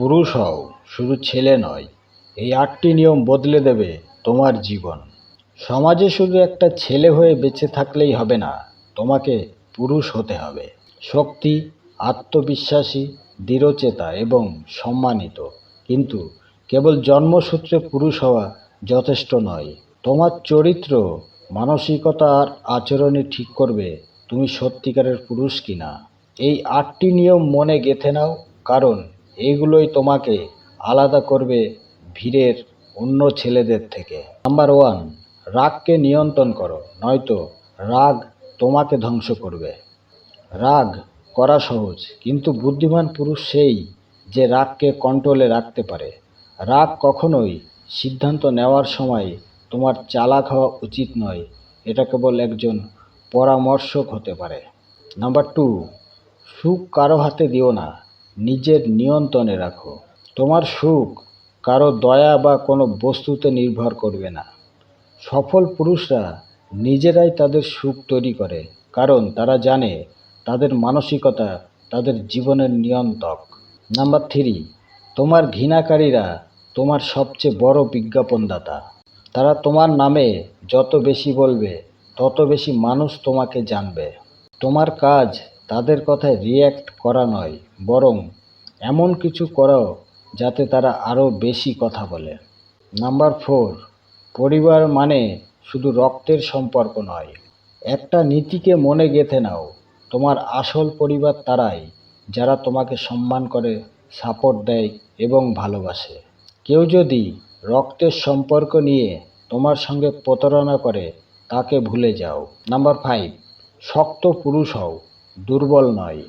পুরুষ হও, শুধু ছেলে নয়, এই আটটি নিয়ম বদলে দেবে তোমার জীবন। সমাজে শুধু একটা ছেলে হয়ে বেঁচে থাকলেই হবে না, তোমাকে পুরুষ হতে হবে। শক্তি, আত্মবিশ্বাসী, দৃঢ়চেতা এবং সম্মানিত। কিন্তু কেবল জন্মসূত্রে পুরুষ হওয়া যথেষ্ট নয়, তোমার চরিত্র, মানসিকতা আর আচরণে ঠিক করবে তুমি সত্যিকারের পুরুষ কিনা। এই আটটি নিয়ম মনে গেঁথে নাও, কারণ এইগুলোই তোমাকে আলাদা করবে ভিড়ের অন্য ছেলেদের থেকে। নাম্বার ওয়ান রাগকে নিয়ন্ত্রণ করো, নয়তো রাগ তোমাকে ধ্বংস করবে। রাগ করা সহজ, কিন্তু বুদ্ধিমান পুরুষ সেই যে রাগকে কন্ট্রোলে রাখতে পারে। রাগ কখনোই সিদ্ধান্ত নেওয়ার সময় তোমার চালাক হওয়া উচিত নয়, এটা কেবল একজন পরামর্শক হতে পারে। নাম্বার টু সুখ কারও হাতে দিও না নিজের নিয়ন্ত্রণে রাখো। তোমার সুখ কারও দয়া বা কোনো বস্তুতে নির্ভর করবে না। সফল পুরুষরা নিজেরাই তাদের সুখ তৈরি করে, কারণ তারা জানে তাদের মানসিকতা তাদের জীবনের নিয়ন্ত্রক। নাম্বার থ্রি, তোমার ঘৃণাকারীরা তোমার সবচেয়ে বড় বিজ্ঞাপনদাতা। তারা তোমার নামে যত বেশি বলবে, তত বেশি মানুষ তোমাকে জানবে। তোমার কাজ তাদের কথায় রিয়্যাক্ট করা নয়, বরং এমন কিছু করো যাতে তারা আরও বেশি কথা বলে। নাম্বার ফোর পরিবার মানে শুধু রক্তের সম্পর্ক নয়। একটা নীতিকে মনে গেঁথে নাও, তোমার আসল পরিবার তারাই, যারা তোমাকে সম্মান করে সাপোর্ট দেয় এবং ভালোবাসে। কেউ যদি রক্তের সম্পর্ক নিয়ে তোমার সঙ্গে প্রতারণা করে, তাকে ভুলে যাও। নাম্বার ফাইভ শক্ত পুরুষ হও। দুর্বল নয়।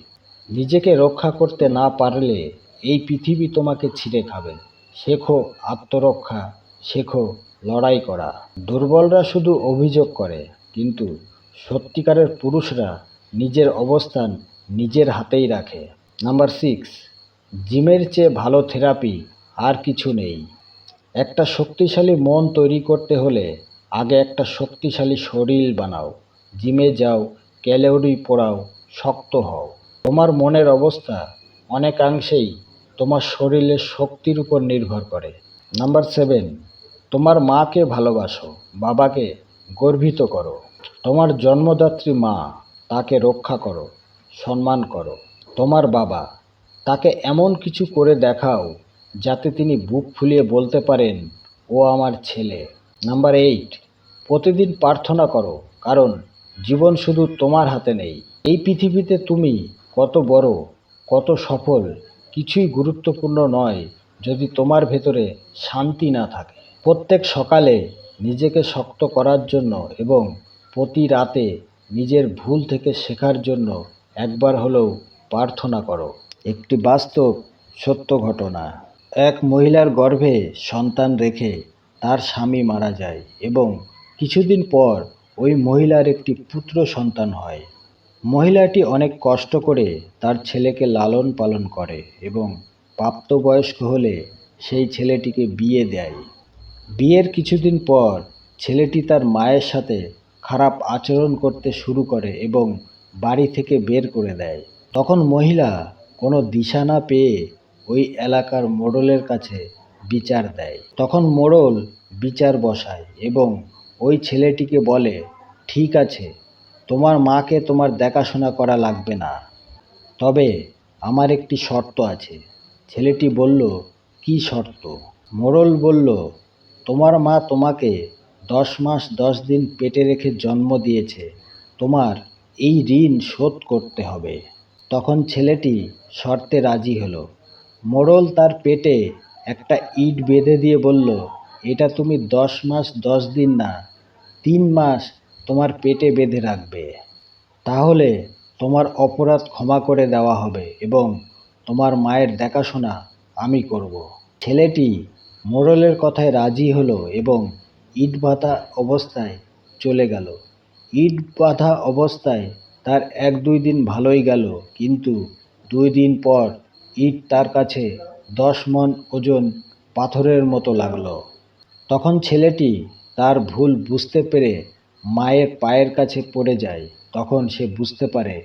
নিজেকে রক্ষা করতে না পারলে এই পৃথিবী তোমাকে ছিঁড়ে খাবে। শেখো আত্মরক্ষা, শেখো লড়াই করা। দুর্বলরা শুধু অভিযোগ করে, কিন্তু সত্যিকারের পুরুষরা নিজের অবস্থান নিজের হাতেই রাখে। নাম্বার সিক্স, জিমের চেয়ে ভালো থেরাপি আর কিছু নেই। একটা শক্তিশালী মন তৈরি করতে হলে আগে একটা শক্তিশালী শরীর বানাও। জিমে যাও, ক্যালোরি পোড়াও শক্ত হও। তোমার মনের অবস্থা অনেকাংশেই তোমার শরীরের শক্তির উপর নির্ভর করে। নাম্বার সেভেন, তোমার মাকে ভালোবাসো, বাবাকে গর্বিত করো। তোমার জন্মদাত্রী মা তাকে রক্ষা করো, সম্মান করো। তোমার বাবা তাকে এমন কিছু করে দেখাও যাতে তিনি বুক ফুলিয়ে বলতে পারেন, ও আমার ছেলে। নাম্বার এইট, প্রতিদিন প্রার্থনা করো, কারণ জীবন শুধু তোমার হাতে নেই। এই পৃথিবীতে তুমি কত বড়, কত সফল, কিছুই গুরুত্বপূর্ণ নয় যদি তোমার ভেতরে শান্তি না থাকে। প্রত্যেক সকালে নিজেকে শক্ত করার জন্য এবং প্রতি রাতে নিজের ভুল থেকে শেখার জন্য একবার হলেও প্রার্থনা করো। একটি বাস্তব, সত্য ঘটনা। এক মহিলার গর্ভে সন্তান রেখে তার স্বামী মারা যায় এবং কিছুদিন পর ওই মহিলার একটি পুত্র সন্তান হয়। মহিলাটি অনেক কষ্ট করে তার ছেলেকে লালন পালন করে এবং প্রাপ্তবয়স্ক হলে সেই ছেলেটিকে বিয়ে দেয়। বিয়ের কিছুদিন পর ছেলেটি তার মায়ের সাথে খারাপ আচরণ করতে শুরু করে এবং বাড়ি থেকে বের করে দেয়। তখন মহিলা কোনো দিশা না পেয়ে ওই এলাকার মোড়লের কাছে বিচার দেয়। তখন মোড়ল বিচার বসায় এবং ওই ছেলেটিকে বলে, ঠিক আছে তোমার মাকে তোমার দেখাশোনা করা লাগবে না। তবে আমার একটি শর্ত আছে। ছেলেটি বলল, কী শর্ত? মোড়ল বলল, তোমার মা তোমাকে দশ মাস দশ দিন পেটে রেখে জন্ম দিয়েছে। তোমার এই ঋণ শোধ করতে হবে। তখন ছেলেটি শর্তে রাজি হলো। মোড়ল তার পেটে একটা ইট বেঁধে দিয়ে বলল, এটা তুমি দশ মাস দশ দিন না, তিন মাস তোমার পেটে বেঁধে রাখবে। তাহলে তোমার অপরাধ ক্ষমা করে দেওয়া হবে এবং তোমার মায়ের দেখাশোনা আমি করব। ছেলেটি মোড়লের কথায় রাজি হলো এবং ইট বাঁধা অবস্থায় চলে গেল। ইট বাঁধা অবস্থায় তার এক দুই দিন ভালোই গেল, কিন্তু দুই দিন পর ইট তার কাছে দশ মন ওজন পাথরের মতো লাগল। তখন ছেলেটি তার ভুল বুঝতে পেরে মায়ের পায়ের কাছে পড়ে যায়, তখন সে বুঝতে পারে,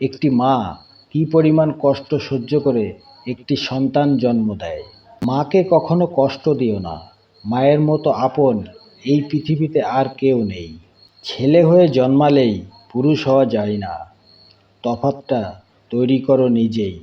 একটি মা কী পরিমাণ কষ্ট সহ্য করে একটি সন্তান জন্ম দেয়। মাকে কখনো কষ্ট দিও না। মায়ের মতো আপন এই পৃথিবীতে আর কেউ নেই। ছেলে হয়ে জন্মালেই পুরুষ হওয়া যায় না। তফাৎটা তৈরি করো নিজেই।